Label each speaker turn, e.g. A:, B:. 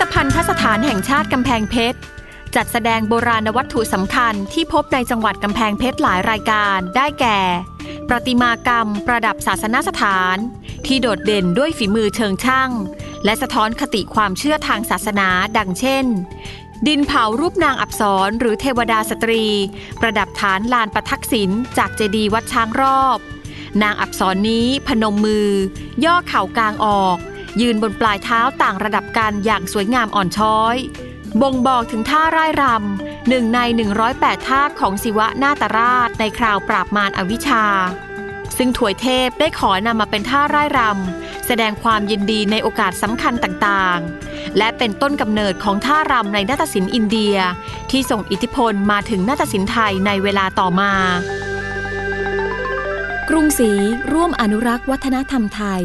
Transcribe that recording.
A: ธภัณฑสถานแห่งชาติกำแพงเพชร จัดแสดงโบราณวัตถุสำคัญที่พบในจังหวัดกำแพงเพชรหลายรายการได้แก่ ประติมากรรม ประดับศาสนสถาน ที่โดดเด่นด้วยฝีมือเชิงช่าง และสะท้อนคติความเชื่อทางศาสนาดังเช่น ดินเผารูปนางอับสรหรือเทวดาสตรี ประดับฐานลานประทักษิณจากเจดีย์วัดช้างรอบ นางอับสรนี้พนมมือ ย่อเข่ากลางออก ยืนบนปลายเท้าต่างระดับกันอย่างสวยงามอ่อนช้อย บ่งบอกถึงท่าร่ายรำหนึ่งใน 108 ท่าของศิวะนาตราชในคราวปราบมารอวิชชา ซึ่งถวยเทพได้ขอนำมาเป็นท่าร่ายรำแสดงความยินดีในโอกาสสำคัญต่างๆ และเป็นต้นกำเนิดของท่ารำในนาฏศิลป์อินเดีย ที่ส่งอิทธิพลมาถึงนาฏศิลป์ไทยในเวลาต่อมา
B: กรุงศรีร่วมอนุรักษ์วัฒนธรรมไทย